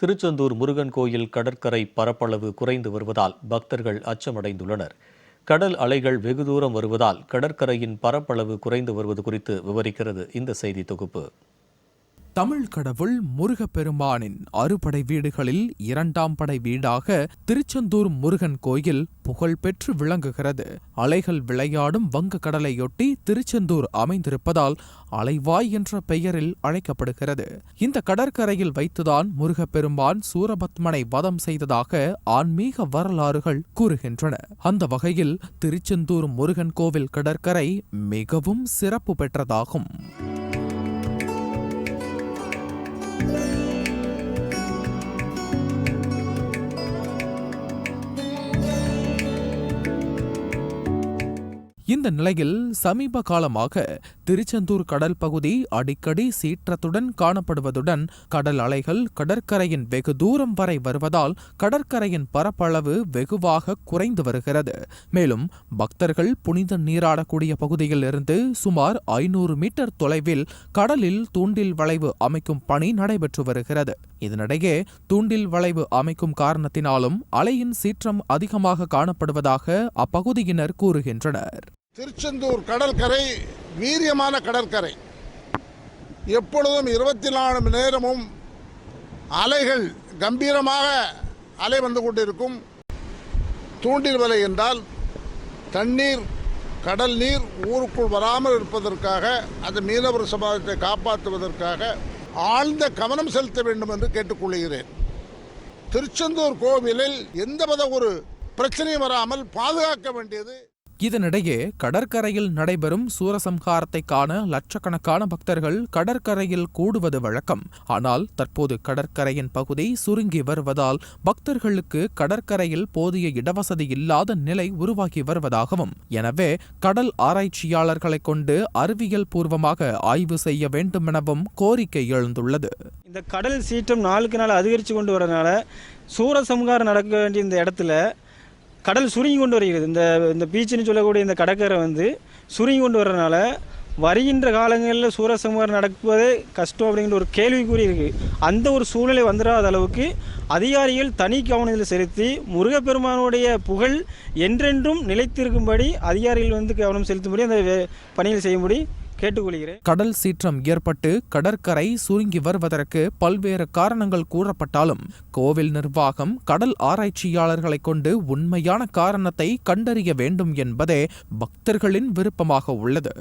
திருச்செந்தூர் முருகன் கோயில் கடற்கரை பரப்பளவு குறைந்து வருவதால் பக்தர்கள் அச்சமடைந்துள்ளனர். கடல் அலைகள் வெகு தூரம் வருவதால் கடற்கரையின் பரப்பளவு குறைந்து வருவது குறித்து விவரிக்கிறது இந்த செய்தி தொகுப்பு. தமிழ் கடவுள் முருகப்பெருமானின் அறுபடை வீடுகளில் இரண்டாம் படை வீடாக திருச்செந்தூர் முருகன் கோயில் புகழ்பெற்று விளங்குகிறது. அலைகள் விளையாடும் வங்க கடலையொட்டி திருச்செந்தூர் அமைந்திருப்பதால் அலைவாய் என்ற பெயரில் அழைக்கப்படுகிறது. இந்த கடற்கரையில் வைத்துதான் முருகப்பெருமான் சூரபத்மனை வதம் செய்ததாக ஆன்மீக வரலாறுகள் கூறுகின்றன. அந்த வகையில் திருச்செந்தூர் முருகன் கோவில் கடற்கரை மிகவும் சிறப்பு பெற்றதாகும். இந்த நிலையில் சமீப காலமாக திருச்செந்தூர் கடல் பகுதி அடிக்கடி சீற்றத்துடன் காணப்படுவதுடன் கடல் அலைகள் கடற்கரையின் வெகு தூரம் வரை வருவதால் கடற்கரையின் பரப்பளவு வெகுவாக குறைந்து வருகிறது. மேலும் பக்தர்கள் புனித நீராடக்கூடிய பகுதியில் இருந்து சுமார் ஐநூறு மீட்டர் தொலைவில் கடலில் தூண்டில் வளைவு அமைக்கும் பணி நடைபெற்று வருகிறது. இதனிடையே தூண்டில் வளைவு அமைக்கும் காரணத்தினாலும் அலையின் சீற்றம் அதிகமாக காணப்படுவதாக அப்பகுதியினர் கூறுகின்றனர். திருச்செந்தூர் கடற்கரை வீரியமான கடற்கரை. எப்பொழுதும் இருபத்தி நாலு மணி நேரமும் அலைகள் கம்பீரமாக அலை வந்து கொண்டிருக்கும். தூண்டில் வலை என்றால் தண்ணீர் கடல் நீர் ஊருக்குள் வராமல் இருப்பதற்காக அந்த மீனவர் சமாதத்தை காப்பாற்றுவதற்காக ஆழ்ந்த கவனம் செலுத்த வேண்டும் என்று கேட்டுக்கொள்கிறேன் திருச்செந்தூர் கோவிலில் எந்தவித ஒரு பிரச்சனையும் வராமல் பாதுகாக்க வேண்டியது இதனிடையே கடற்கரையில் நடைபெறும் சூரசம்ஹாரத்தை காண லட்சக்கணக்கான பக்தர்கள் கடற்கரையில் கூடுவது வழக்கம். ஆனால் தற்போது கடற்கரையின் பகுதி சுருங்கி வருவதால் பக்தர்களுக்கு கடற்கரையில் போதிய இடவசதி இல்லாத நிலை உருவாகி வருவதாகவும் எனவே கடல் ஆராய்ச்சியாளர்களை கொண்டு அறிவியல் பூர்வமாக ஆய்வு செய்ய வேண்டுமெனவும் கோரிக்கை எழுந்துள்ளது. இந்த கடல் சீற்றம் நாளுக்கு நாள் அதிகரித்து கொண்டு வரதுனால சூரசம்ஹாரம் நடக்க வேண்டிய இந்த இடத்துல கடல் சுருங்கி கொண்டு வருகிறது. இந்த இந்த பீச்சுன்னு சொல்லக்கூடிய இந்த கடற்கரை வந்து சுருங்கி கொண்டு வர்றதுனால வருகின்ற காலங்களில் சூரசம்ஹாரம் நடப்பதே கஷ்டம் அப்படிங்கிற ஒரு கேள்விக்குறி இருக்குது அந்த ஒரு சூழ்நிலை வந்துடாத அளவுக்கு அதிகாரிகள் தனி கவனத்தில் செலுத்தி முருகப்பெருமானுடைய புகழ் என்றென்றும் நிலைத்திருக்கும்படி அதிகாரிகள் வந்து கவனம் செலுத்தும்படி அந்த வே- பணிகள் செய்யும்படி கேட்டுக்கொள்கிறேன். கடல் சீற்றம் ஏற்பட்டு கடற்கரை சுருங்கி வருவதற்கு பல்வேறு காரணங்கள் கூறப்பட்டாலும் கோவில் நிர்வாகம் கடல் ஆராய்ச்சியாளர்களை கொண்டு உண்மையான காரணத்தை கண்டறிய வேண்டும் என்பதே பக்தர்களின் விருப்பமாக உள்ளது.